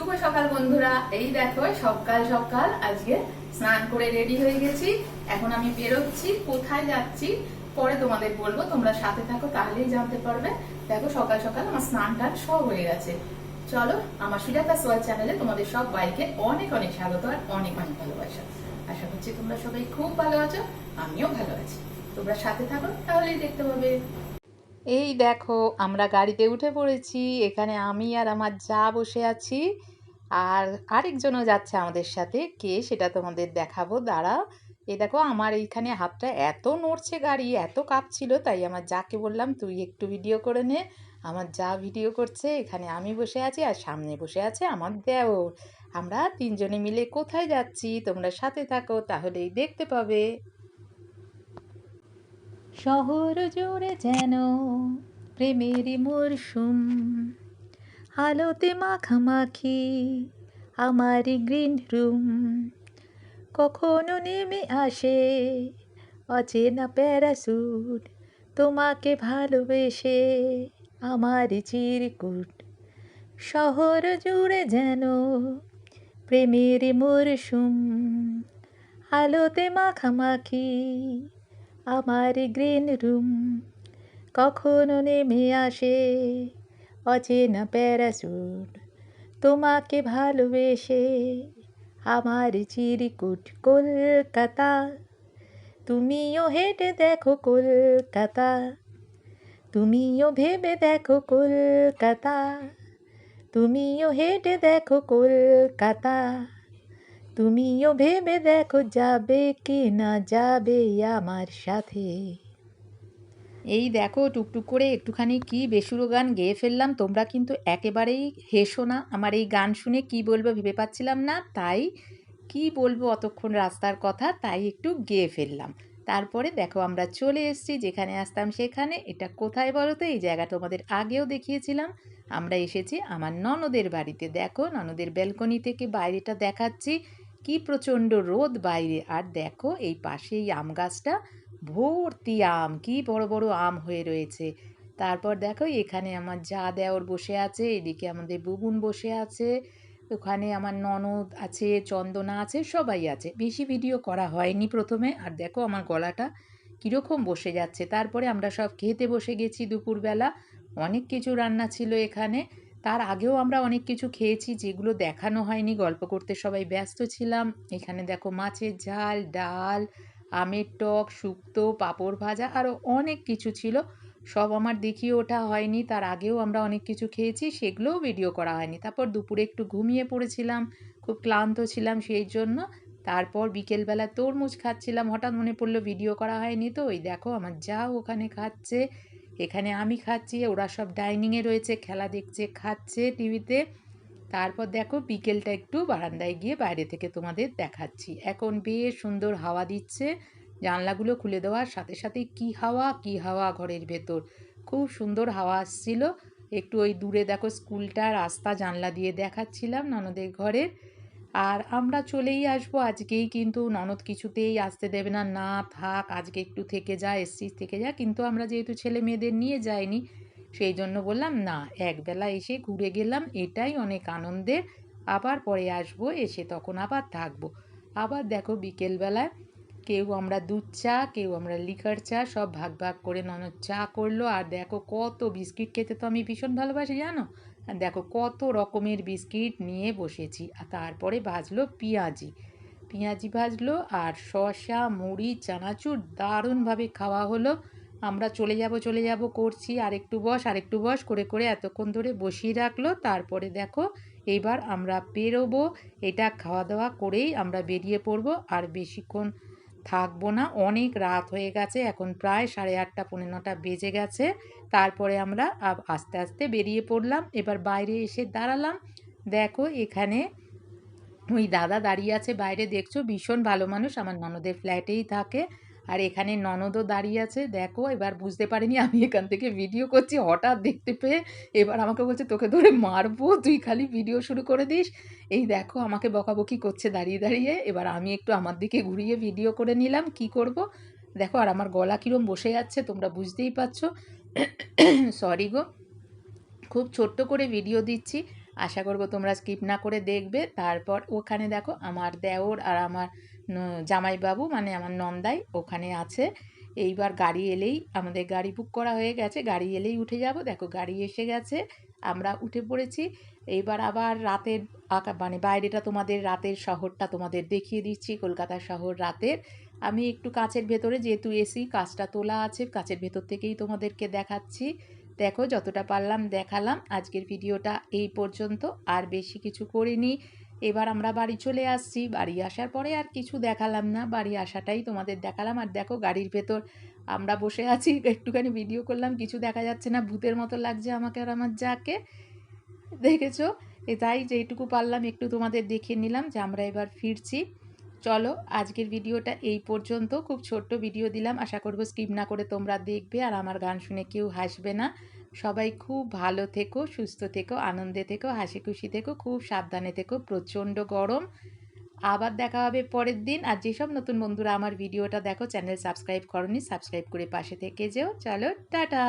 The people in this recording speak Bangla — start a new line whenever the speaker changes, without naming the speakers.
শুভ সকাল বন্ধুরা। এই দেখো, সকাল সকাল আজকে স্নান করে রেডি হয়ে গেছি। এখন আমি বেরোচ্ছি, কোথায় যাচ্ছি, পরে তোমাদের বলব। তোমরা সাথে থাকো, তাহলেই জানতে পারবে। দেখো, সকাল সকাল আমার স্নান টান সব হয়ে গেছে। চলো, আমার সুজাতা সোয়াল চ্যানেলে তোমাদের সব বাইকে অনেক অনেক স্বাগত আর অনেক অনেক ভালোবাসা। আশা করছি তোমরা সবাই খুব ভালো আছো, আমিও ভালো আছি। তোমরা সাথে থাকো, তাহলেই দেখতে পাবে। এই দেখো, আমরা গাড়িতে উঠে পড়েছি, এখানে আমি আর আমার যা বসে আছি। আর আরেকজনও যাচ্ছে আমাদের সাথে, কে সেটা তোমাদের দেখাবো, দাঁড়াও। এই দেখো, আমার এইখানে হাতটা এত নড়ছে গাড়ি, এত কাঁপছিল, তাই আমার যাকে বললাম, তুই একটু ভিডিও করে নে। আমার যা ভিডিও করছে, এখানে আমি বসে আছি আর সামনে বসে আছে আমার দেওর। আমরা তিনজনে মিলে কোথায় যাচ্ছি? তোমরা সাথে থাকো, তাহলেই দেখতে পাবে। শহর জুড়ে যেন প্রেমের মরশুম। আলোতে মাখামাখি আমার গ্রিন রুম। কখনো নেমে আসে অচেনা প্যারাসুট, তোমাকে ভালোবেসে আমার চিরকুট। শহর জুড়ে যেন প্রেমের মরশুম, আলোতে মাখামাখি আমার গ্রিন রুম কখনো নেমে আসে। অচেনা প্যারাসুট তোমাকে ভালোবেসে আমার চিরিকুট কলকাতা। তুমিও হেঁটে দেখো কলকাতা। তুমিও ভেবে দেখো কলকাতা। তুমিও হেঁটে দেখো কলকাতা। তুমিও ভেবে দেখো, যাবে কি না যাবে আমার সাথে। এই দেখো, টুকটুক করে একটুখানি কি বেসুরো গান গেয়ে ফেললাম। তোমরা কিন্তু একেবারেই হেসো না। আমার এই গান শুনে কি বলব ভেবে পাচ্ছিলাম না। তাই কি বলব অতক্ষণ রাস্তার কথা, তাই একটু গেয়ে ফেললাম। তারপরে দেখো, আমরা চলে এসেছি যেখানে আসতাম সেখানে। এটা কোথায় বলো তো? এই জায়গা তোমাদের আগেও দেখিয়েছিলাম। আমরা এসেছি আমার ননদের বাড়িতে। দেখো, ননদের ব্যালকনি থেকে বাইরেটা দেখাচ্ছি। কি প্রচণ্ড রোদ বাইরে। আর দেখো এই পাশে এই আম গাছটা। ভর্তি আম, কি বড় বড় আম হয়ে রয়েছে। তারপর দেখো এখানে আমার যা দেওর বসে আছে, এদিকে আমাদের বুবুন বসে আছে, ওখানে আমার ননদ আছে, চন্দনা আছে, সবাই আছে। বেশি ভিডিও করা হয়নি প্রথমে। আর দেখো আমার গলাটা কীরকম বসে যাচ্ছে। তারপরে আমরা সব খেতে বসে গেছি দুপুরবেলা। অনেক কিছু রান্না ছিল এখানে। তার আগেও আমরা অনেক কিছু খেয়েছি যেগুলো দেখানো হয়নি, গল্প করতে সবাই ব্যস্ত ছিলাম। এখানে দেখো মাছের ঝাল, ডাল, আমের টক, শুক্তো, পাঁপড় ভাজা আরও অনেক কিছু ছিল। সব আমার দেখিয়ে ওঠা হয়নি, তার আগেও আমরা অনেক কিছু খেয়েছি, সেগুলোও ভিডিও করা হয়নি। তারপর দুপুরে একটু ঘুমিয়ে পড়েছিলাম, খুব ক্লান্ত ছিলাম সেই জন্য। তারপর বিকেলবেলা তরমুজ খাচ্ছিলাম, হঠাৎ মনে পড়ল ভিডিও করা হয়নি তো, ওই দেখো আমার যা ওখানে খাচ্ছে। এখানে আমি খাচ্ছি, ওরা সব ডাইনিংয়ে রয়েছে, খেলা দেখছে, খাচ্ছে টিভিতে। তারপর দেখো বিকেলটা একটু বারান্দায় গিয়ে বাইরে থেকে তোমাদের দেখাচ্ছি। এখন বেশ সুন্দর হাওয়া দিচ্ছে, জানলাগুলো খুলে দেওয়ার সাথে সাথে কি হাওয়া কি হাওয়া ঘরের ভেতর। খুব সুন্দর হাওয়া আসছিল। একটু ওই দূরে দেখো স্কুলটা, রাস্তা জানলা দিয়ে দেখাচ্ছিলাম ননদের ঘরের। আর আমরা চলেই আসব। আজকেই কিন্তু ননদ কিছুতেই আসতে দেবে না। না থাক, আজকে একটু থেকে যা, এসছিস থেকে যা। কিন্তু আমরা যেহেতু ছেলে মেয়েদের নিয়ে যাইনি, সেই জন্য বললাম, না, একবেলা এসে ঘুরে গেলাম। এটাই অনেক আনন্দের। আবার পরে আসব, এসে তখন আবার থাকব। আবার দেখো বিকেলবেলায় কেউ আমরা দুধ চা, কেউ আমরা লিকার চা, সব ভাগ ভাগ করে ননদ চা করল। আর দেখো কত বিস্কিট খেতে তো আমি ভীষণ ভালোবাসি, জানো? দেখো কত রকমের বিস্কিট নিয়ে বসেছি। আর তারপরে ভাজলো পেঁয়াজি। পেঁয়াজি ভাজলো আর শসা, মুড়ি, চানাচুর দারুণভাবে খাওয়া হলো। আমরা চলে যাব চলে যাব করছি। আর একটু বস, আর একটু বস করে করে এতক্ষণ ধরে বসিয়ে রাখল। তারপরে দেখো এবার আমরা বেরোবো। এটা খাওয়া দাওয়া করেই আমরা বেরিয়ে পড়ব। আর বেশিক্ষণ থাকব না। অনেক রাত হয়ে গেছে, এখন প্রায় সাড়ে আটটা পনেরো নটা বেজে গেছে। তারপরে আমরা আস্তে আস্তে বেরিয়ে পড়লাম। এবার বাইরে এসে দাঁড়ালাম। দেখো এখানে ওই দাদা দাঁড়িয়ে আছে। বাইরে দেখছ, ভীষণ ভালো মানুষ। আমার ননদের ফ্ল্যাটেই থাকে। আর এখানে ননদও দাঁড়িয়ে আছে। দেখো, এবার বুঝতে পারিনি আমি এখান থেকে ভিডিও করছি। হঠাৎ দেখতে পেয়ে এবার আমাকে বলছে, তোকে ধরে মারবো, তুই খালি ভিডিও শুরু করে দিস। এই দেখো, আমাকে বকাবকি করছে দাঁড়িয়ে দাঁড়িয়ে। এবার আমি একটু আমার দিকে ঘুরিয়ে ভিডিও করে নিলাম, কি করব? দেখো, আর আমার গলা কীরম বসে যাচ্ছে, তোমরা বুঝতেই পারছ। সরি গো। খুব ছোট্ট করে ভিডিও দিচ্ছি। আশা করব তোমরা স্কিপ না করে দেখবে। তারপর ওখানে দেখো, আমার দেওর আর আমার জামাইবাবু মানে আমার নন্দাই ওখানে আছে। এইবার গাড়ি এলেই, আমাদের গাড়ি বুক করা হয়ে গেছে। গাড়ি এলেই উঠে যাব। দেখো, গাড়ি এসে গেছে। আমরা উঠে পড়েছি। এইবার আবার রাতের আঁকা মানে বাইরেটা তোমাদের রাতের শহরটা তোমাদের দেখিয়ে দিচ্ছি, কলকাতা শহর রাতের। আমি একটু কাছের ভেতরে, যেহেতু এসি, কাঁচটা তোলা আছে কাছের ভেতর থেকেই তোমাদেরকে দেখাচ্ছি। দেখো, যতটা পারলাম দেখালাম। আজকের ভিডিওটা এই পর্যন্ত। আর বেশি কিছু করিনি। এবার আমরা বাড়ি চলে আসছি। বাড়ি আসার পরে আর কিছু দেখালাম না। বাড়ি আসাটাই তোমাদের দেখালাম। আর দেখো গাড়ির ভেতর আমরা বসে আছি। একটুখানি ভিডিও করলাম। কিছু দেখা যাচ্ছে না। ভূতের মতো লাগছে আমাকে আর আমার যাকে। দেখেছ? এ তাই যেইটুকু পারলাম একটু তোমাদের দেখিয়ে নিলাম যে আমরা এবার ফিরছি। চলো আজকের ভিডিওটা এই পর্যন্ত। খুব ছোট্ট ভিডিও দিলাম। আশা করব স্কিপ না করে তোমরা দেখবে। আর আমার গান শুনে কেউ হাসবে না। সবাই খুব ভালো থেকো, সুস্থ থেকো, আনন্দে থেকো হাসি খুশি থেকো, খুব সাবধানে থেকো, প্রচণ্ড গরম। আবার দেখা হবে পরের দিন। আর যেসব নতুন বন্ধুরা আমার ভিডিওটা দেখো, চ্যানেল সাবস্ক্রাইব করনি, সাবস্ক্রাইব করে পাশে থেকে যেও। চলো, টাটা!